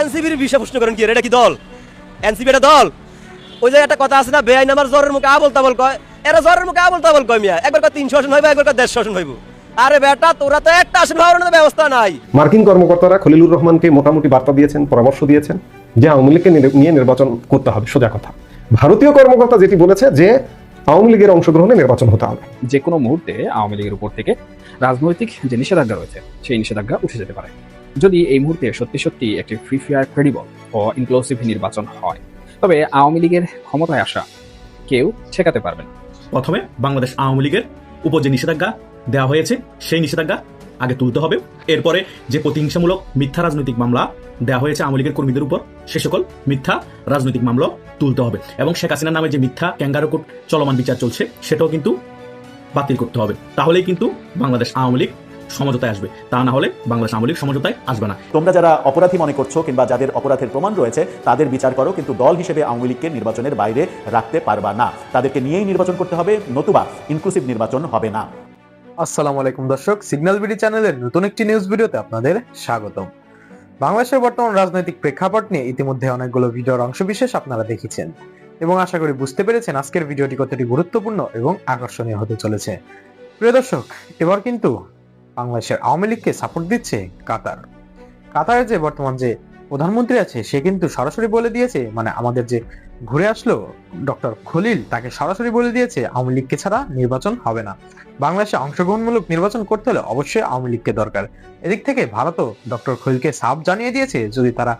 এনসিপির বিষয় প্রশ্ন করেন কি এটা কি দল? এনসিপি এটা দল? ওই যে একটা কথা আছে না বেআইন আমার জ্বরের মুখে আবল তাবল কয়। এরা জ্বরের মুখে আবল তাবল কয় মিয়া। একবার কয় তিনশো আসন হইব একবার কয় দেড়শো আসন হইব। আরে বেটা তোরা তো একটা আসন হওয়ার ব্যবস্থা নাই। মার্কিন কর্মকর্তারা খলিলুর রহমানকে মোটামুটি বার্তা দিয়েছেন পরামর্শ দিয়েছেন যে আওয়ামী লীগকে নিয়ে নির্বাচন করতে হবে সোজা কথা। ভারতীয় কর্মকর্তা যেটি বলেছে যে আওয়ামী লীগের অংশগ্রহণে নির্বাচন হতে হবে। যে কোনো মুহূর্তে আওয়ামী লীগের উপর থেকে রাজনৈতিক যে নিষেধাজ্ঞা রয়েছে সেই নিষেধাজ্ঞা উঠে যেতে পারে। যদি এই মুহূর্তে সত্যি সত্যি একটি ফ্রি ফেয়ার ক্রেডিবল ও ইনক্লুসিভ নির্বাচন হয় তবে আওয়ামী লীগের ক্ষমতায় আসা কেউ ঠেকাতে পারবে না। প্রথমে বাংলাদেশ আওয়ামী লীগের উপর যে নিষেধাজ্ঞা দেওয়া হয়েছে সেই নিষেধাজ্ঞা আগে তুলতে হবে। এরপরে যে প্রতিহিংসামূলক মিথ্যা রাজনৈতিক মামলা দেওয়া হয়েছে আওয়ামী লীগের কর্মীদের উপর সে সকল মিথ্যা রাজনৈতিক মামলা তুলতে হবে। এবং শেখ হাসিনার নামে যে মিথ্যা ক্যাঙ্গারো কোর্ট চলমান বিচার চলছে সেটাও কিন্তু বাতিল করতে হবে। তাহলেই কিন্তু বাংলাদেশ আওয়ামী লীগ সমঝোতায় আসবে। তা না হলে বাংলাদেশ আওয়ামী লীগ সমঝোতায় আসবে না। তোমরা যারা অপরাধী মনে করছ কিংবা যাদের অপরাধের প্রমাণ রয়েছে তাদের বিচার করো কিন্তু দল হিসেবে আওয়ামী লীগকে নির্বাচনের বাইরে রাখতে পারবা না। তাদেরকে নিয়েই নির্বাচন করতে হবে নতুবা ইনক্লুসিভ নির্বাচন হবে না। আসসালামু আলাইকুম দর্শক সিগন্যাল বিডি চ্যানেলের নতুন একটি নিউজ ভিডিওতে আপনাদের স্বাগতম। বাংলাদেশের বর্তমান রাজনৈতিক প্রেক্ষাপট নিয়ে ইতিমধ্যে অনেকগুলো ভিডিওর অংশবিশেষ আপনারা দেখেছেন। এবং আশা করি বুঝতে পেরেছেন আজকের ভিডিওটি কতটি গুরুত্বপূর্ণ এবং আকর্ষণীয় হতে চলেছে। প্রিয় দর্শক, এবার কিন্তু বাংলাদেশের আওয়ামী লীগকে সাপোর্ট দিচ্ছে কাতার। কাতারের যে বর্তমান যে প্রধানমন্ত্রী আছে, সে কিন্তু সরাসরি বলে দিয়েছে মানে আমাদের যে ঘুরে আসলো ডক্টর খলিল, তাকে সরাসরি বলে দিয়েছে, আওয়ামী লীগকে ছাড়া নির্বাচন হবে না। বাংলাদেশে অংশগ্রহণমূলক নির্বাচন করতে হলে অবশ্যই আওয়ামী লীগকে দরকার। এদিক থেকে ভারতও ডক্টর খলিলকে সাফ জানিয়ে দিয়েছে, যদি তারা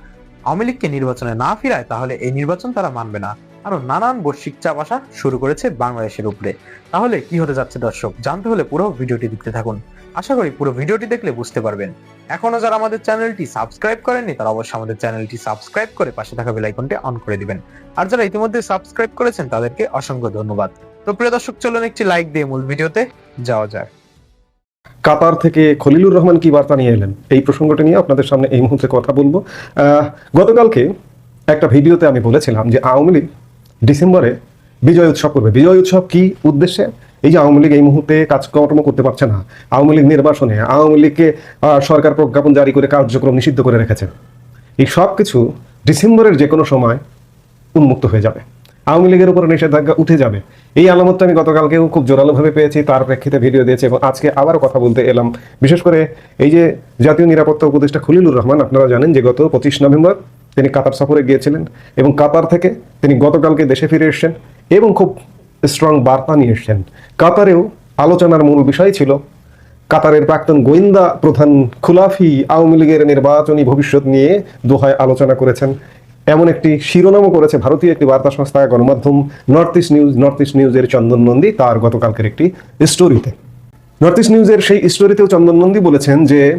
আওয়ামী লীগকে নির্বাচনে না ফিরায়, তাহলে এই নির্বাচন তারা মানবে না। আরও নানান বৈশ্বিক চাপ আসা শুরু করেছে বাংলাদেশের উপরে। তাহলে কি হতে যাচ্ছে দর্শক? জানতে হলে পুরো ভিডিওটি দেখতে থাকুন। আশা করি পুরো ভিডিওটি দেখলে বুঝতে পারবেন। এখনও যারা আমাদের চ্যানেলটি সাবস্ক্রাইব করেননি, তারা অবশ্যই আমাদের চ্যানেলটি সাবস্ক্রাইব করে পাশে থাকা বেল আইকনটি অন করে দিবেন। আর যারা ইতিমধ্যে সাবস্ক্রাইব করেছেন, তাদেরকে অসংখ্য ধন্যবাদ। তো প্রিয় দর্শক, চলুন একটি লাইক দিয়ে মূল ভিডিওতে যাওয়া যায় কাতার থেকে খলিলুর রহমান কি বার্তা নিয়ে এলেন? এই প্রসঙ্গটা নিয়ে আপনাদের সামনে এই মুহূর্তে কথা বলব। গতকালকে একটা ভিডিওতে আমি বলেছিলাম যে আওয়ামী লীগ ডিসেম্বরে বিজয় উৎসব করবে। বিজয় উৎসব কি উদ্দেশ্যে? এই যে আওয়ামী লীগ এই মুহূর্তে কাজকর্ম করতে পারছে না, আওয়ামী লীগ নির্বাচনে আওয়ামী লীগকে সরকার প্রজ্ঞাপন জারি করে কার্যক্রম নিষিদ্ধ করে রেখেছে। এই সব কিছু ডিসেম্বরের যে কোনো সময় উন্মুক্ত হয়ে যাবে। আওয়ামী লীগের উপর নিষেধাজ্ঞা উঠে যাবে। এই আলামতটা আমি গতকালকেও খুব জোরালোভাবে পেয়েছি, তার প্রেক্ষিতে ভিডিও দিয়েছি এবং আজকে আবারও কথা বলতে এলাম। বিশেষ করে এই যে জাতীয় নিরাপত্তা উপদেষ্টা খলিলুর রহমান, আপনারা জানেন যে গত পঁচিশ নভেম্বর তিনি কাতার সফরে গিয়েছিলেন এবং কাতার থেকে তিনি গতকালকে দেশে ফিরে এসেছেন এবং খুব স্ট্রং বার্তা নিয়ে এসেছেন। কাতারেও আলোচনার মূল বিষয় ছিল কাতারের প্রাক্তন গোয়েন্দা প্রধান খুলাফি আওয়ামী লীগের নির্বাচনী ভবিষ্যৎ নিয়ে দোহায় আলোচনা করেছেন। এমন একটি শিরোনামও করেছে ভারতীয় একটি বার্তা সংস্থা, গণমাধ্যম north east news north east নিউজের চন্দন নন্দী, তার গতকালকের একটি স্টোরিতে নর্থ ইস্ট নিউজের সেই স্টোরিতেও চন্দন নন্দী বলেছেন যে,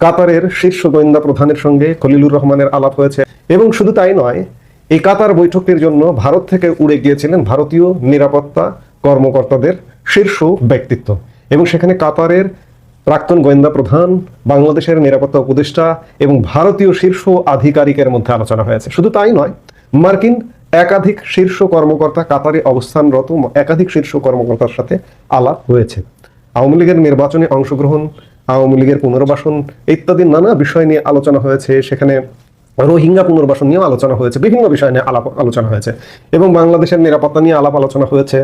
কাতারের শীর্ষ গোয়েন্দা প্রধানের সঙ্গে খলিলুর রহমানের আলাপ হয়েছে। এবং শুধু তাই নয় এই কাতার বৈঠকের জন্য ভারত থেকে উড়ে গিয়েছিলেন ভারতীয় নিরাপত্তা কর্মকর্তাদের শীর্ষ ব্যক্তিত্ব। এবং সেখানে কাতারের প্রাক্তন গোয়েন্দা প্রধান, বাংলাদেশের নিরাপত্তা উপদেষ্টা এবং ভারতীয় শীর্ষ আধিকারিকের মধ্যে আলোচনা হয়েছে। শুধু তাই নয়, মার্কিন একাধিক শীর্ষ কর্মকর্তা কাতারে অবস্থানরত একাধিক শীর্ষ কর্মকর্তার সাথে আলাপ হয়েছে। আওয়ামী লীগের নির্বাচনে অংশগ্রহণ, আওয়ামী লীগের পুনর্বাসন ইত্যাদি নানা বিষয় নিয়ে আলোচনা হয়েছে। সেখানে রোহিঙ্গা পুনর্বাসন নিয়েও আলোচনা হয়েছে, বিভিন্ন বিষয় নিয়ে আলাপ আলোচনা হয়েছে এবং বাংলাদেশের নিরাপত্তা নিয়ে আলাপ আলোচনা হয়েছে,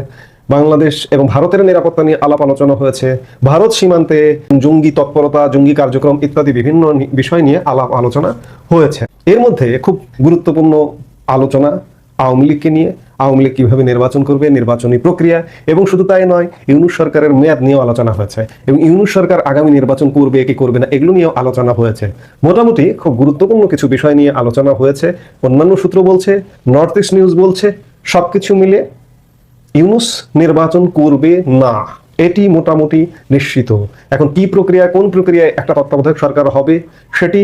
বাংলাদেশ এবং ভারতের নিরাপত্তা নিয়ে আলাপ আলোচনা হয়েছে, ভারত সীমান্তে জঙ্গি তৎপরতা, জঙ্গি কার্যক্রম ইত্যাদি বিভিন্ন বিষয় নিয়ে আলাপ আলোচনা হয়েছে। এর মধ্যে খুব গুরুত্বপূর্ণ আলোচনা আওয়ামী লীগকে নিয়ে আওয়ামী লীগ কীভাবে নির্বাচন করবে, নির্বাচনী প্রক্রিয়া, এবং শুধু তাই নয়, ইউনুস সরকারের মেয়াদ নিয়েও আলোচনা হয়েছে। এবং ইউনুস সরকার আগামী নির্বাচন করবে কি করবে না, এগুলো নিয়েও আলোচনা হয়েছে। মোটামুটি খুব গুরুত্বপূর্ণ কিছু বিষয় নিয়ে আলোচনা হয়েছে। অন্যান্য সূত্র বলছে নর্থ ইস্ট নিউজ বলছে, সবকিছু মিলে ইউনুস নির্বাচন করবে না। এটি মোটামুটি নিশ্চিত। এখন কি প্রক্রিয়া, কোন প্রক্রিয়ায় একটা তত্ত্বাবধায়ক সরকার হবে, সেটি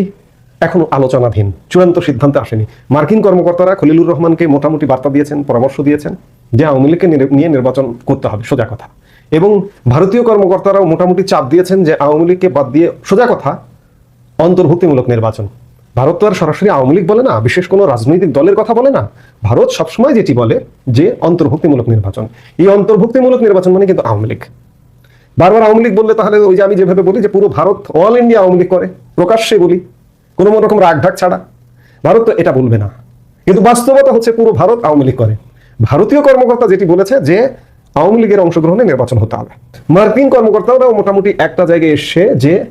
এখনও আলোচনাধীন। চূড়ান্ত সিদ্ধান্তে আসেনি। মার্কিন কর্মকর্তারা খলিলুর রহমানকে মোটামুটি বার্তা দিয়েছেন, পরামর্শ দিয়েছেন যে আওয়ামী লীগকে নিয়ে নির্বাচন করতে হবে, সোজা কথা। এবং ভারতীয় কর্মকর্তারাও মোটামুটি চাপ দিয়েছেন যে আওয়ামী লীগকে বাদ দিয়ে সোজা কথা, অন্তর্ভুক্তিমূলক নির্বাচন। ভারত তো আর সরাসরি আওয়ামী লীগ বলে না, বিশেষ কোনো রাজনৈতিক দলের কথা বলে না। ভারত সবসময় যেটি বলে যে অন্তর্ভুক্তিমূলক নির্বাচন। এই অন্তর্ভুক্তিমূলক নির্বাচন মানে কিন্তু আওয়ামী লীগ। বারবার আওয়ামী লীগ বললে তাহলে ওই যে আমি যেভাবে বলি যে পুরো ভারত অল ইন্ডিয়া আওয়ামী লীগ করে। প্রকাশ্যে বলি। কোনো রকম রাগ ঢাক ছাড়া। ভারত তো এটা বলবে না। কিন্তু বাস্তবতা হচ্ছে পুরো ভারত আওয়ামী লীগ করে। ভারতীয় কর্মকর্তা যেটি বলেছে যে আওয়ামী লীগের অংশগ্রহণে নির্বাচন হতে হবে। মার্কিন কর্মকর্তারাও মোটামুটি একটা জায়গায় এসে যে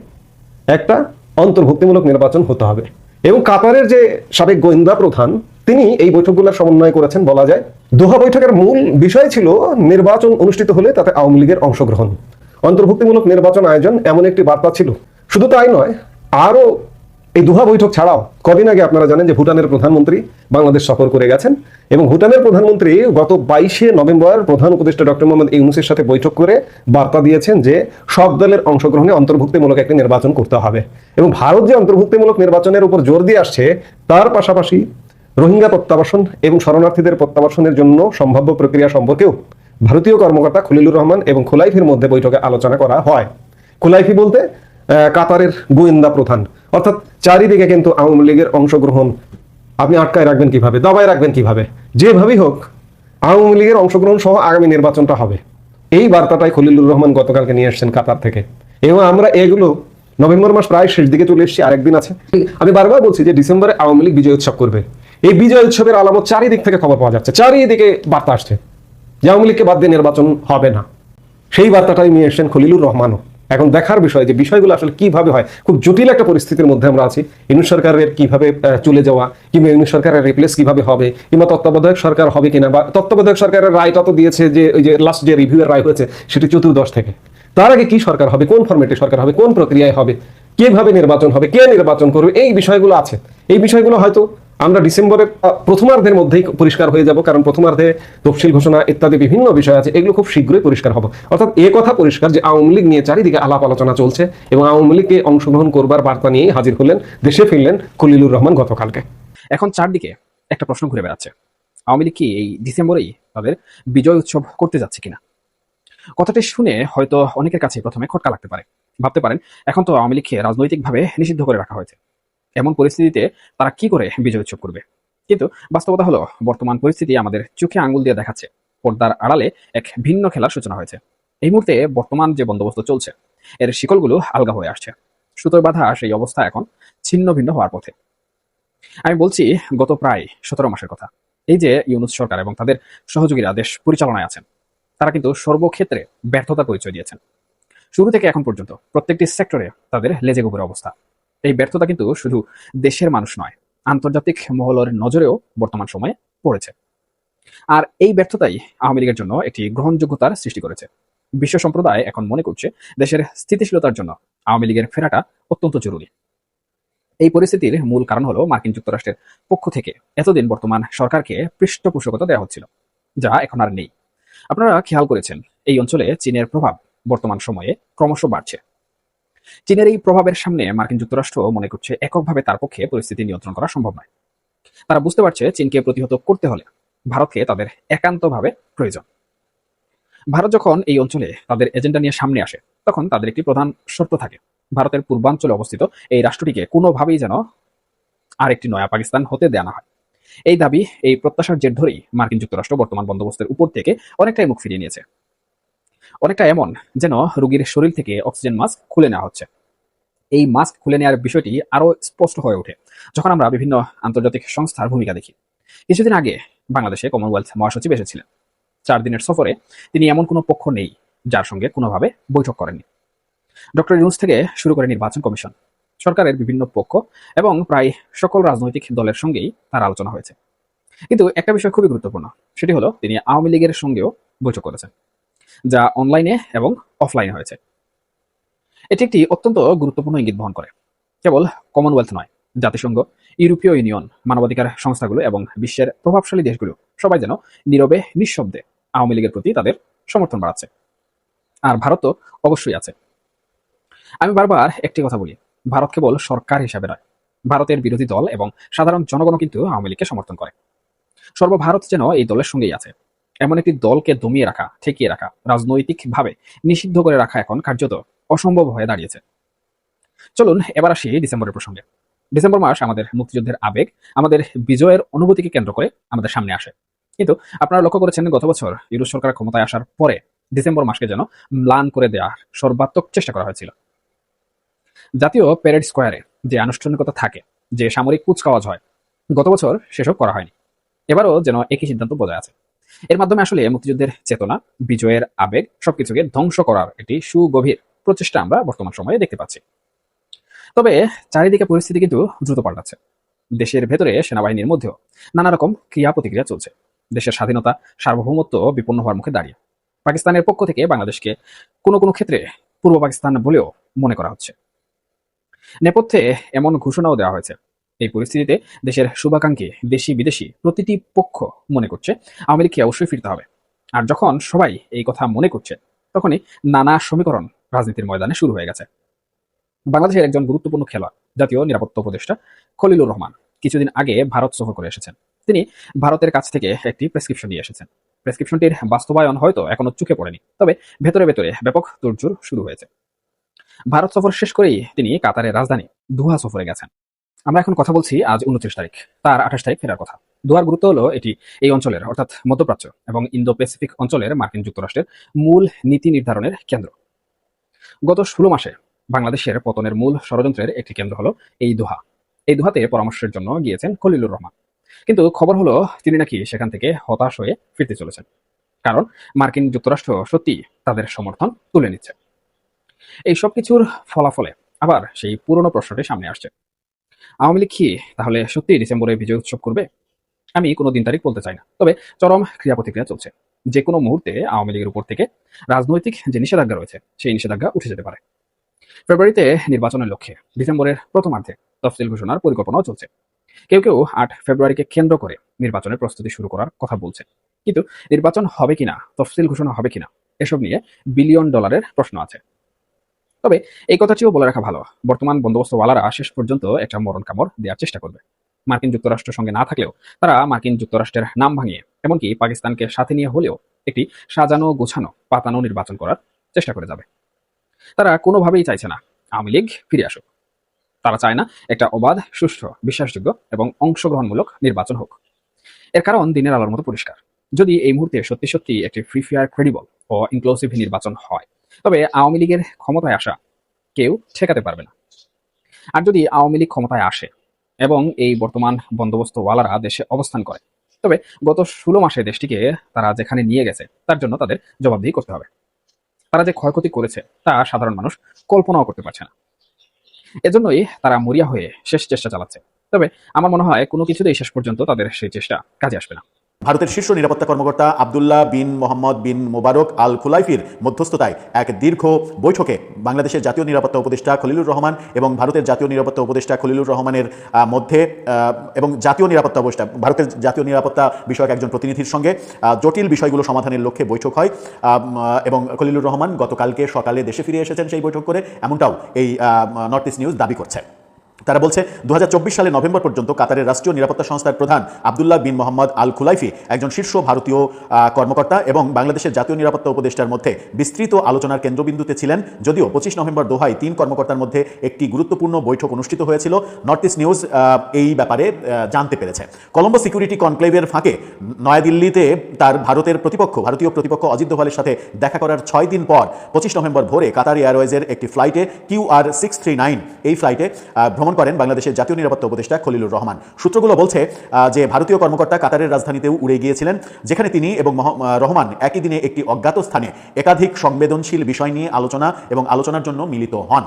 একটা অন্তর্ভুক্তিমূলক নির্বাচন হতে হবে। এবং কাতারের যে সাবেক গোয়েন্দা প্রধান, তিনি এই বৈঠকগুলোর সমন্বয় করেছেন বলা যায়। দোহা বৈঠকের মূল বিষয় ছিল নির্বাচন অনুষ্ঠিত হলে তাতে আওয়ামী লীগের অংশগ্রহণ। অন্তর্ভুক্তিমূলক নির্বাচন আয়োজন এমন একটি বার্তা ছিল। শুধু তাই নয়, আরও এই দোহা বৈঠক ছাড়াও কদিন আগে আপনারা জানেন যে ভুটানের প্রধানমন্ত্রী বাংলাদেশ সফর করে গেছেন এবং ভুটানের প্রধানমন্ত্রী গত বাইশে নভেম্বর প্রধান উপদেষ্টা ডক্টর মোহাম্মদ ইউনুসের সাথে বৈঠক করে বার্তা দিয়েছেন যে সব দলের অংশগ্রহণে অন্তর্ভুক্তিমূলক একটি নির্বাচন করতে হবে। এবং ভারত যে অন্তর্ভুক্তিমূলক নির্বাচনের উপর জোর দিয়ে আসছে, তার পাশাপাশি রোহিঙ্গা প্রত্যাবাসন এবং শরণার্থীদের প্রত্যাবাসনের জন্য সম্ভাব্য প্রক্রিয়া সম্পর্কেও ভারতীয় কর্মকর্তা খলিলুর রহমান এবং খোলাইফির মধ্যে বৈঠকে আলোচনা করা হয়। খোলাইফি বলতে কাতারের গোয়েন্দা প্রধান। অর্থাৎ চারিদিকে কিন্তু আওয়ামী লীগের অংশগ্রহণ আপনি আটকায় রাখবেন কীভাবে, দাবায় রাখবেন কীভাবে? যেভাবেই হোক, আওয়ামী লীগের অংশগ্রহণ সহ আগামী নির্বাচনটা হবে। এই বার্তাটাই খলিলুর রহমান গতকালকে নিয়ে এসেছেন কাতার থেকে। এবং আমরা এগুলো নভেম্বর মাস প্রায় শেষ দিকে চলে এসেছি, আরেকদিন আছে। আমি বারবার বলছি যে ডিসেম্বরে আওয়ামী লীগ বিজয় উৎসব করবে। এই বিজয় উৎসবের আলামত চারিদিক থেকে খবর পাওয়া যাচ্ছে। চারিদিকে বার্তা আসছে যে আওয়ামী লীগকে বাদ দিয়ে নির্বাচন হবে না। সেই বার্তাটাই নিয়ে এসেছেন খলিলুর রহমানও। এখন দেখার বিষয় যে বিষয়গুলো আসলে কীভাবে হয়, খুব জটিল একটা পরিস্থিতির মধ্যে আমরা আছি। ইউনিট সরকারের কীভাবে চলে যাওয়া, কিংবা ইউনিট সরকারের রিপ্লেস কীভাবে হবে, কিংবা তত্ত্বাবধায়ক সরকার হবে কিনা, বা তত্ত্বাবধায়ক সরকারের রায়টা তো দিয়েছে যে, ওই যে লাস্ট যে রিভিউয়ের রায় হয়েছে, সেটি চতুর্দশ থেকে। তার আগে কি সরকার হবে, কোন ফরম্যাটে সরকার হবে, কোন প্রক্রিয়ায় হবে, কীভাবে নির্বাচন হবে, কে নির্বাচন করবে, এই বিষয়গুলো আছে। এই বিষয়গুলো হয়তো আমরা ডিসেম্বরের প্রথমার্ধের মধ্যেই পরিষ্কার হয়ে যাব, কারণ প্রথমার্ধে তফসিল ঘোষণা ইত্যাদি বিভিন্ন বিষয় আছে, এগুলো খুব শীঘ্রই পরিষ্কার হবে। অর্থাৎ এ কথা পরিষ্কার যে আওয়ামী লীগ নিয়ে চারিদিকে আলাপ আলোচনা চলছে এবং আওয়ামী লীগকে অংশগ্রহণ করবার বার্তা নিয়েই হাজির হলেন, দেশে ফিরলেন খলিলুর রহমান গতকালকে। এখন চারদিকে একটা প্রশ্ন ঘুরে বেড়াচ্ছে। আওয়ামী লীগ কি এই ডিসেম্বরেই তাদের বিজয় উৎসব করতে যাচ্ছে কিনা? কথাটি শুনে হয়তো অনেকের কাছে প্রথমে খটকা লাগতে পারে। ভাবতে পারেন, এখন তো আওয়ামী লীগকে রাজনৈতিকভাবে নিষিদ্ধ করে রাখা হয়েছে। এমন পরিস্থিতিতে তারা কি করে বিজয় উৎসব করবে? কিন্তু বাস্তবতা হলো, বর্তমান পরিস্থিতি আমাদের চোখে আঙ্গুল দিয়ে দেখাচ্ছে। পর্দার আড়ালে এক ভিন্ন খেলার সূচনা হয়েছে। এই মুহূর্তে বর্তমান যে বন্দোবস্ত চলছে, এর শিকলগুলো আলগা হয়ে আসছে। সুতোর বাধা সেই অবস্থা এখন ছিন্ন ভিন্ন হওয়ার পথে। আমি বলছি, গত প্রায় সতেরো মাসের কথা। এই যে ইউনুস সরকার এবং তাদের সহযোগীরা দেশ পরিচালনায় আছেন, তারা কিন্তু সর্বক্ষেত্রে ব্যর্থতার পরিচয় দিয়েছেন। শুরু থেকে এখন পর্যন্ত প্রত্যেকটি সেক্টরে তাদের লেজে গোবরের অবস্থা। এই ব্যর্থতা কিন্তু শুধু দেশের মানুষ নয়, আন্তর্জাতিক মহলের নজরেও বর্তমান সময়ে পড়েছে। আর এই ব্যর্থতাই আওয়ামী লীগের জন্য একটি গ্রহণযোগ্যতার সৃষ্টি করেছে। বিশ্ব সম্প্রদায় এখন মনে করছে দেশের স্থিতিশীলতার জন্য আওয়ামী লীগের ফেরাটা অত্যন্ত জরুরি। এই পরিস্থিতির মূল কারণ হলো মার্কিন যুক্তরাষ্ট্রের পক্ষ থেকে এতদিন বর্তমান সরকারকে পৃষ্ঠপোষকতা দেওয়া হচ্ছিল, যা এখন আর নেই। আপনারা খেয়াল করেছেন, এই অঞ্চলে চীনের প্রভাব বর্তমান সময়ে ক্রমশ বাড়ছে। চীনের এই প্রভাবের সামনে মার্কিন যুক্তরাষ্ট্র মনে করছে এককভাবে তার পক্ষে পরিস্থিতি নিয়ন্ত্রণ করা সম্ভব নয়। তারা বুঝতে পারছে চীনকে প্রতিহত করতে হলে ভারতকে তাদের একান্তভাবে প্রয়োজন। ভারত যখন এই অঞ্চলে তাদের এজেন্ডা নিয়ে সামনে আসে, তখন তাদের একটি প্রধান শর্ত থাকে। ভারতের পূর্বাঞ্চলে অবস্থিত এই রাষ্ট্রটিকে কোনোভাবেই যেন আরেকটি নয়া পাকিস্তান হতে দেয়া না হয়। এই দাবি, এই প্রত্যাশার জের ধরেই মার্কিন যুক্তরাষ্ট্র বর্তমান বন্দোবস্তের উপর থেকে অনেকটাই মুখ ফিরিয়ে নিয়েছে। অনেকটা এমন যেন রোগীর শরীর থেকে অক্সিজেন মাস্ক খুলে নেওয়া হচ্ছে। এই মাস্ক খুলে নেওয়ার বিষয়টি আরও স্পষ্ট হয়ে ওঠে যখন আমরা বিভিন্ন আন্তর্জাতিক সংস্থার ভূমিকা দেখি। কিছুদিন আগে বাংলাদেশে কমনওয়েলথ মহাসচিব এসেছিলেন। চার দিনের সফরে তিনি এমন কোনো পক্ষ নেই যার সঙ্গে কোনোভাবে বৈঠক করেননি। ডক্টর ইউনুস থেকে শুরু করে নির্বাচন কমিশন, সরকারের বিভিন্ন পক্ষ এবং প্রায় সকল রাজনৈতিক দলের সঙ্গেই তার আলোচনা হয়েছে। কিন্তু একটা বিষয় খুবই গুরুত্বপূর্ণ, সেটি হলো তিনি আওয়ামী লীগের সঙ্গেও বৈঠক করেছেন। যা অনলাইনে এবং অফলাইনে হয়েছে। এটি একটি অত্যন্ত গুরুত্বপূর্ণ ইঙ্গিত বহন করে। কেবল কমনওয়েলথ নয়, জাতিসংঘ, ইউরোপীয় ইউনিয়ন মানবাধিকার সংস্থাগুলো এবং বিশ্বের প্রভাবশালী দেশগুলো সবাই যেন নীরবে, নিঃশব্দে আওয়ামী লীগের প্রতি তাদের সমর্থন বাড়াচ্ছে। আর ভারত তো অবশ্যই আছে। আমি বারবার একটি কথা বলি, ভারত কেবল সরকার হিসাবে নয়, ভারতের বিরোধী দল এবং সাধারণ জনগণও কিন্তু আওয়ামী লীগকে সমর্থন করে। সর্বভারত যেন এই দলের সঙ্গেই আছে। এমন একটি দলকে দমিয়ে রাখা, ঠেকিয়ে রাখা, রাজনৈতিকভাবে নিষিদ্ধ করে রাখা এখন কার্যত অসম্ভব হয়ে দাঁড়িয়েছে। চলুন এবার আসি ডিসেম্বরের প্রসঙ্গে। ডিসেম্বর মাস আমাদের মুক্তিযুদ্ধের আবেগ, আমাদের বিজয়ের অনুভূতিকে কেন্দ্র করে আমাদের সামনে আসে। কিন্তু আপনারা লক্ষ্য করেছেন গত বছর ইউরোপ সরকার ক্ষমতায় আসার পরে ডিসেম্বর মাসকে যেন ম্লান করে দেওয়ার সর্বাত্মক চেষ্টা করা হয়েছিল। জাতীয় প্যারেড স্কোয়ারে যে আনুষ্ঠানিকতা থাকে, যে সামরিক কুচকাওয়াজ হয়, গত বছর সেসব করা হয়নি। এবারও যেন একই সিদ্ধান্ত বজায় আছে। এর মাধ্যমে আসলে মুক্তিযুদ্ধের চেতনা, বিজয়ের আবেগ সবকিছুকে ধ্বংস করার একটি সুগভীর প্রচেষ্টা আমরা বর্তমান সময়ে দেখতে পাচ্ছি। তবে চারিদিকে পরিস্থিতি কিন্তু দ্রুত পাল্টাচ্ছে। দেশের ভেতরে সেনাবাহিনীর মধ্যেও নানা রকম ক্রিয়া প্রতিক্রিয়া চলছে। দেশের স্বাধীনতা, সার্বভৌমত্ব বিপন্ন হওয়ার মুখে দাঁড়িয়ে। পাকিস্তানের পক্ষ থেকে বাংলাদেশকে কোনো কোনো ক্ষেত্রে পূর্ব পাকিস্তান বলেও মনে করা হচ্ছে। নেপথ্যে এমন ঘোষণাও দেওয়া হয়েছে। এই পরিস্থিতিতে দেশের শুভাকাঙ্ক্ষী দেশি বিদেশি প্রতিটি পক্ষ মনে করছে আওয়ামী অবশ্যই ফিরতে হবে। আর যখন সবাই এই কথা মনে করছে, তখনই নানা সমীকরণ রাজনীতির ময়দানে শুরু হয়ে গেছে। বাংলাদেশের একজন গুরুত্বপূর্ণ খেলোয়াড়, জাতীয় নিরাপত্তা উপদেষ্টা খলিলুর রহমান কিছুদিন আগে ভারত সফর করে এসেছেন। তিনি ভারতের কাছ থেকে একটি প্রেসক্রিপশন নিয়ে এসেছেন। প্রেসক্রিপশনটির বাস্তবায়ন হয়তো এখনও চোখে পড়েনি, তবে ভেতরে ভেতরে ব্যাপক তোড়জোড় শুরু হয়েছে। ভারত সফর শেষ করেই তিনি কাতারের রাজধানী দুহা সফরে গেছেন। আমরা এখন কথা বলছি আজ উনত্রিশ তারিখ, তার আঠাশ তারিখ ফেরার কথা। দুয়ার গুরুত্ব হলো এটি, এই অঞ্চলের, অর্থাৎ মধ্যপ্রাচ্য এবং ইন্দো প্যাসিফিক অঞ্চলের মার্কিন যুক্তরাষ্ট্রের মূল নীতি নির্ধারণের কেন্দ্র। গত ষোলো মাসে বাংলাদেশের পতনের মূল ষড়যন্ত্রের একটি কেন্দ্র হলো এই দোহা। এই দোহাতে পরামর্শের জন্য গিয়েছেন খলিলুর রহমান। কিন্তু খবর হলো, তিনি নাকি সেখান থেকে হতাশ হয়ে ফিরতে চলেছেন। কারণ মার্কিন যুক্তরাষ্ট্র সত্যি তাদের সমর্থন তুলে নিচ্ছে। এই সব কিছুর ফলাফলে আবার সেই পুরনো প্রশ্নটি সামনে আসছে। আওয়ামী লীগ কি? তাহলে সত্যি ডিসেম্বরে বিজয় উৎসব করবে? আমি কোনো দিন তারিখ বলতে চাই না। তবে চরম ক্রিয়া প্রতিক্রিয়া চলছে। যে কোনো মুহূর্তে আওয়ামী লীগের উপর থেকে রাজনৈতিক যে নিষেধাজ্ঞা রয়েছে, সেই নিষেধাজ্ঞা উঠে যেতে পারে। ফেব্রুয়ারিতে নির্বাচনের লক্ষ্যে ডিসেম্বরের প্রথমার্ধে তফসিল ঘোষণার পরিকল্পনাও চলছে। কেউ কেউ আট ফেব্রুয়ারিকে কেন্দ্র করে নির্বাচনের প্রস্তুতি শুরু করার কথা বলছে কিন্তু নির্বাচন হবে কিনা, তফসিল ঘোষণা হবে কিনা, এসব নিয়ে বিলিয়ন ডলারের প্রশ্ন আছে। তবে এই কথাটিও বলে রাখা ভালো। বর্তমান বন্দোবস্তওয়ালারা শেষ পর্যন্ত একটা মরণ কামড় দেওয়ার চেষ্টা করবে। মার্কিন যুক্তরাষ্ট্রের সঙ্গে না থাকলেও তারা মার্কিন যুক্তরাষ্ট্রের নাম ভাঙিয়ে, এমনকি পাকিস্তানকে সাথে নিয়ে হলেও একটি সাজানো গোছানো পাতানো নির্বাচন করার চেষ্টা করে যাবে। তারা কোনোভাবেই চাইছে না। আওয়ামী লীগ ফিরে আসুক। তারা চায় না একটা অবাধ, সুষ্ঠু, বিশ্বাসযোগ্য এবং অংশগ্রহণমূলক নির্বাচন হোক। এর কারণ দিনের আলোর মতো পরিষ্কার। যদি এই মুহূর্তে সত্যি সত্যি একটি ফ্রি ফেয়ার ক্রেডিবল ও ইনক্লুসিভ নির্বাচন হয় তবে আওয়ামী লীগের ক্ষমতায় আসা কেউ ঠেকাতে পারবে না। আর যদি আওয়ামী লীগ ক্ষমতায় আসে এবং এই বর্তমান বন্দোবস্তওয়ালারা দেশে অবস্থান করে, তবে গত ষোলো মাসে দেশটিকে তারা যেখানে নিয়ে গেছে, তার জন্য তাদের জবাবদিহি করতে হবে। তারা যে ক্ষয়ক্ষতি করেছে, তা সাধারণ মানুষ কল্পনাও করতে পারছে না। এজন্যই তারা মরিয়া হয়ে শেষ চেষ্টা চালাচ্ছে। তবে আমার মনে হয় কোনো কিছুতেই শেষ পর্যন্ত তাদের সেই চেষ্টা কাজে আসবে না। ভারতের শীর্ষ নিরাপত্তা কর্মকর্তা আবদুল্লাহ বিন মোহাম্মদ বিন মোবারক আল খুলাইফির মধ্যস্থতায় এক দীর্ঘ বৈঠকে বাংলাদেশের জাতীয় নিরাপত্তা উপদেষ্টা খলিলুর রহমান এবং ভারতের জাতীয় নিরাপত্তা উপদেষ্টা খলিলুর রহমানের মধ্যে এবং জাতীয় নিরাপত্তা উপদেষ্টা, ভারতের জাতীয় নিরাপত্তা বিষয়ক একজন প্রতিনিধির সঙ্গে জটিল বিষয়গুলো সমাধানের লক্ষ্যে বৈঠক হয়। এবং খলিলুর রহমান গতকালকে সকালে দেশে ফিরে এসেছেন সেই বৈঠক করে, এমনটাও এই নর্থ ইস্ট নিউজ দাবি করছে। তারা বলছে দু হাজার চব্বিশ সালে নভেম্বর পর্যন্ত কাতারের রাষ্ট্রীয় নিরাপত্তা সংস্থার প্রধান আবদুল্লাহ বিন মোহাম্মদ আল খুলাইফি একজন শীর্ষ ভারতীয় কর্মকর্তা এবং বাংলাদেশের জাতীয় নিরাপত্তা উপদেষ্টার মধ্যে বিস্তৃত আলোচনার কেন্দ্রবিন্দুতে ছিলেন। যদিও পঁচিশ নভেম্বর দোহায় তিন কর্মকর্তার মধ্যে একটি গুরুত্বপূর্ণ বৈঠক অনুষ্ঠিত হয়েছিল। নর্থ ইস্ট নিউজ এই ব্যাপারে জানতে পেরেছে। কলম্বো সিকিউরিটি কনক্লেভের ফাঁকে নয়াদিল্লিতে তার ভারতের প্রতিপক্ষ, ভারতীয় প্রতিপক্ষ অজিত দোভালের সাথে দেখা করার ছয় দিন পর পঁচিশ নভেম্বর ভোরে কাতার এয়ারওয়েজের একটি ফ্লাইটে কিউ আর সিক্স এই ফ্লাইটে ভ্রমণ করেন বাংলাদেশের জাতীয় নিরাপত্তা উপদেষ্টা খলিলুর রহমান। সূত্রগুলো বলছে যে ভারতীয় কর্মকর্তা কাতারের রাজধানীতেও উড়ে গিয়েছিলেন, যেখানে তিনি এবং রহমান একই দিনে একটি অজ্ঞাত স্থানে একাধিক সংবেদনশীল বিষয় নিয়ে আলোচনা এবং আলোচনার জন্য মিলিত হন।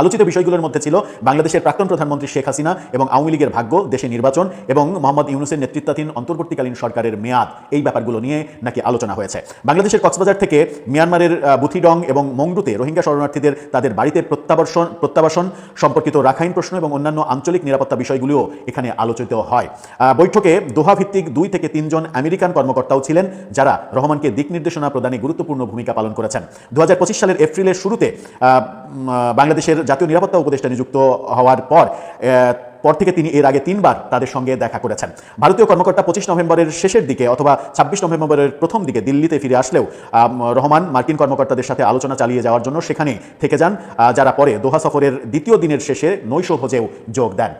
আলোচিত বিষয়গুলোর মধ্যে ছিল বাংলাদেশের প্রাক্তন প্রধানমন্ত্রী শেখ হাসিনা এবং আওয়ামী লীগের ভাগ্য, দেশে নির্বাচন এবং মোহাম্মদ ইউনুসের নেতৃত্বাধীন অন্তর্বর্তীকালীন সরকারের মেয়াদ। এই ব্যাপারগুলো নিয়ে নাকি আলোচনা হয়েছে। বাংলাদেশের কক্সবাজার থেকে মিয়ানমারের বুথিডং এবং মংডুতে রোহিঙ্গা শরণার্থীদের তাদের বাড়িতে প্রত্যাবর্ষণ প্রত্যাবাসন সম্পর্কিত রাখাইন প্রশ্ন এবং অন্যান্য আঞ্চলিক নিরাপত্তা বিষয়গুলিও এখানে আলোচিত হয়। বৈঠকে দোহা ভিত্তিক দুই থেকে তিনজন আমেরিকান কর্মকর্তাও ছিলেন, যারা রহমানকে দিক নির্দেশনা প্রদানে গুরুত্বপূর্ণ ভূমিকা পালন করেছেন। দু হাজার পঁচিশ সালের এপ্রিলের শুরুতে বাংলাদেশের জাতীয় নিরাপত্তা উপদেষ্টা নিযুক্ত হওয়ার পর পর থেকে তিনি এর আগে তিনবার তাদের সঙ্গে দেখা করেছেন। ভারতীয় কর্মকর্তা পঁচিশ নভেম্বরের শেষের দিকে অথবা ছাব্বিশ নভেম্বরের প্রথম দিকে দিল্লিতে ফিরে আসলেও রহমান মার্কিন কর্মকর্তাদের সাথে আলোচনা চালিয়ে যাওয়ার জন্য সেখানে থেকে যান যারা পরে দোহা সফরের দ্বিতীয় দিনের শেষে নৈশ ভোজেও যোগ দেন।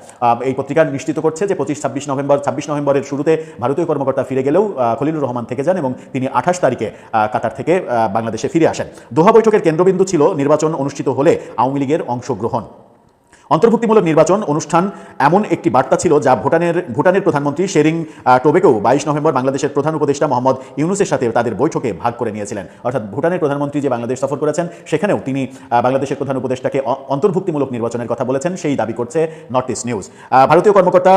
এই পত্রিকা নিশ্চিত করছে যে পঁচিশ, ছাব্বিশ নভেম্বর, ছাব্বিশ নভেম্বরের শুরুতে ভারতীয় কর্মকর্তা ফিরে গেলেও খলিলুর রহমান থেকে যান এবং তিনি আঠাশ তারিখে কাতার থেকে বাংলাদেশে ফিরে আসেন। দোহা বৈঠকের কেন্দ্রবিন্দু ছিল নির্বাচন অনুষ্ঠিত হলে আওয়ামী লীগের অংশগ্রহণ। অন্তর্ভুক্তিমূলক নির্বাচন অনুষ্ঠান এমন একটি বার্তা ছিল যা ভুটানের ভুটানের প্রধানমন্ত্রী শেরিং টোবেকেও বাইশ নভেম্বর বাংলাদেশের প্রধান উপদেষ্টা মোহাম্মদ ইউনুসের সাথে তাদের বৈঠকে ভাগ করে নিয়েছিলেন। অর্থাৎ ভুটানের প্রধানমন্ত্রী যে বাংলাদেশ সফর করেছেন, সেখানেও তিনি বাংলাদেশের প্রধান উপদেষ্টাকে অন্তর্ভুক্তিমূলক নির্বাচনের কথা বলেছেন। সেই দাবি করছে নর্থ ইস্ট নিউজ। ভারতীয় কর্মকর্তা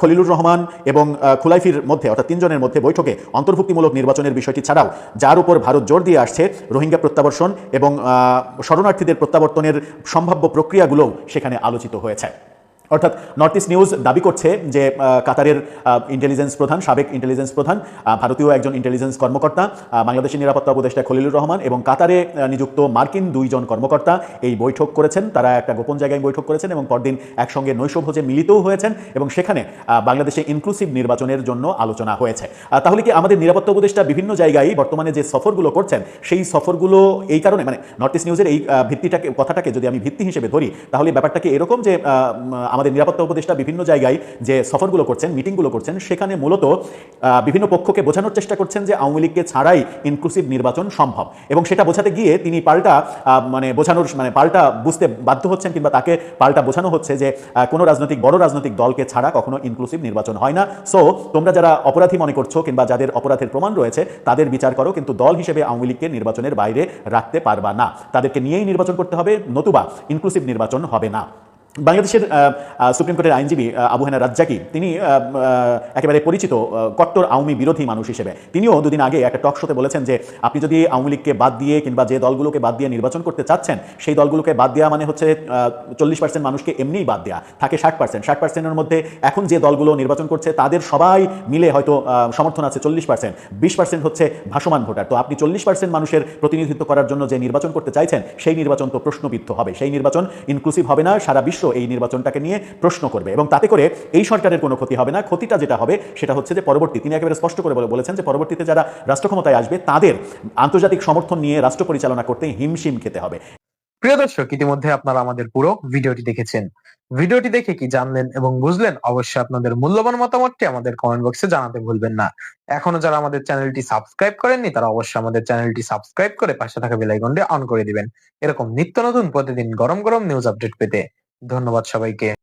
খলিলুর রহমান এবং খুলাইফির মধ্যে, অর্থাৎ তিনজনের মধ্যে বৈঠকে অন্তর্ভুক্তিমূলক নির্বাচনের বিষয়টি ছাড়াও যার উপর ভারত জোর দিয়ে আসছে রোহিঙ্গা প্রত্যাবর্ষণ এবং শরণার্থীদের প্রত্যাবর্তনের সম্ভাব্য প্রক্রিয়াগুলোও সেখানে আলোচিত হয়েছে। অর্থাৎ নর্থ ইস্ট নিউজ দাবি করছে যে কাতারের ইন্টেলিজেন্স প্রধান, সাবেক ইন্টেলিজেন্স প্রধান ভারতীয় একজন ইন্টেলিজেন্স কর্মকর্তা বাংলাদেশের নিরাপত্তা উপদেষ্টা খলিলুর রহমান এবং কাতারে নিযুক্ত মার্কিন দুইজন কর্মকর্তা এই বৈঠক করেছেন। তারা একটা গোপন জায়গায় বৈঠক করেছেন এবং পরদিন একসঙ্গে নৈশভোজে মিলিতও হয়েছেন এবং সেখানে বাংলাদেশে ইনক্লুসিভ নির্বাচনের জন্য আলোচনা হয়েছে। তাহলে কি আমাদের নিরাপত্তা উপদেষ্টা বিভিন্ন জায়গায় বর্তমানে যে সফরগুলো করছেন, সেই সফরগুলো এই কারণে মানে নর্থ ইস্ট নিউজের এই ভিত্তিটাকে, কথাটাকে যদি আমি ভিত্তি হিসেবে ধরি, তাহলে ব্যাপারটাকে এরকম যে আমাদের নিরাপত্তা উপদেষ্টা বিভিন্ন জায়গায় যে সফরগুলো করছেন, মিটিংগুলো করছেন, সেখানে মূলত বিভিন্ন পক্ষকে বোঝানোর চেষ্টা করছেন যে আওয়ামী লীগকে ছাড়াই ইনক্লুসিভ নির্বাচন সম্ভব। এবং সেটা বোঝাতে গিয়ে তিনি পাল্টা মানে বোঝানোর মানে পাল্টা বুঝতে বাধ্য হচ্ছেন কিংবা তাকে পাল্টা বোঝানো হচ্ছে যে কোনো রাজনৈতিক, বড় রাজনৈতিক দলকে ছাড়া কখনো ইনক্লুসিভ নির্বাচন হয় না। সো তোমরা যারা অপরাধী মনে করছ কিংবা যাদের অপরাধের প্রমাণ রয়েছে, তাদের বিচার করো, কিন্তু দল হিসেবে আওয়ামী লীগকে নির্বাচনের বাইরে রাখতে পারবা না। তাদেরকে নিয়েই নির্বাচন করতে হবে, নতুবা ইনক্লুসিভ নির্বাচন হবে না। বাংলাদেশের সুপ্রিম কোর্টের আইনজীবী আবু হেনা রাজ্জাকি, তিনি একেবারে পরিচিত কট্টর আওয়ামী বিরোধী মানুষ হিসেবে। তিনিও দুদিন আগে একটা টক শোতে বলেছেন যে, আপনি যদি আওয়ামী লীগকে বাদ দিয়ে কিংবা যে দলগুলোকে বাদ দিয়ে নির্বাচন করতে চাচ্ছেন, সেই দলগুলোকে বাদ দেওয়া মানে হচ্ছে চল্লিশ পার্সেন্ট মানুষকে এমনিই বাদ দেওয়া থাকে ষাট পার্সেন্ট ষাট পার্সেন্টের মধ্যে এখন যে দলগুলো নির্বাচন করছে, তাদের সবাই মিলে হয়তো সমর্থন আছে চল্লিশ পার্সেন্ট বিশ পার্সেন্ট হচ্ছে ভাসমান ভোটার। তো আপনি চল্লিশ পার্সেন্ট মানুষের প্রতিনিধিত্ব করার জন্য যে নির্বাচন করতে চাইছেন, সেই নির্বাচন তো প্রশ্নবিদ্ধ হবে। সেই নির্বাচন ইনক্লুসিভ হবে না, সারা বিশ্ব এই নির্বাচনটাকে নিয়ে প্রশ্ন করবে এবং তাতে করে এই সরকারের কোনো ক্ষতি হবে না। ক্ষতিটা যেটা হবে সেটা হচ্ছে যে পরবর্তী তিনি একেবারে স্পষ্ট করে বলেছেন যে পরবর্তীতে যারা রাষ্ট্র ক্ষমতায় আসবে তাদের আন্তর্জাতিক সমর্থন নিয়ে রাষ্ট্র পরিচালনা করতে হিমশিম খেতে হবে। প্রিয় দর্শক, ইতিমধ্যে আপনারা আমাদের পুরো ভিডিওটি দেখেছেন। ভিডিওটি দেখে কি জানলেন এবং বুঝলেন অবশ্যই আপনাদের মূল্যবান মতামতটি আমাদের কমেন্ট বক্সে জানাতে ভুলবেন না। এখনও যারা আমাদের চ্যানেলটি সাবস্ক্রাইব করেননি, তারা অবশ্যই আমাদের চ্যানেলটি সাবস্ক্রাইব করে পাশে থাকা বেল অন করে দিবেন। এরকম নিত্য নতুন প্রতিদিন গরম গরম নিউজ আপডেট পেতে। ধন্যবাদ সবাইকে।